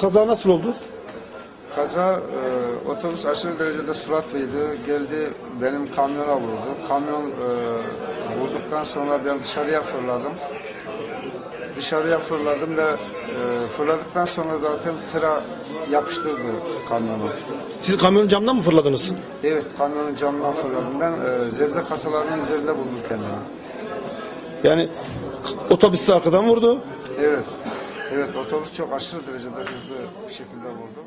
Kaza nasıl oldu? Kaza e, otobüs aşırı derecede suratlıydı. Geldi benim kamyona vurdu. Kamyon e, vurduktan sonra ben dışarıya fırladım. Dışarıya fırladım ve e, fırladıktan sonra zaten tıra yapıştırdı kamyonu. Siz kamyonun camdan mı fırladınız? Evet kamyonun camından fırladım. Ben e, zebze kasalarının üzerinde buldum kendimi. Yani otobüs arkadan vurdu. Evet. Evet otobüs çok aşırı derecede hızlı bir şekilde vurdu.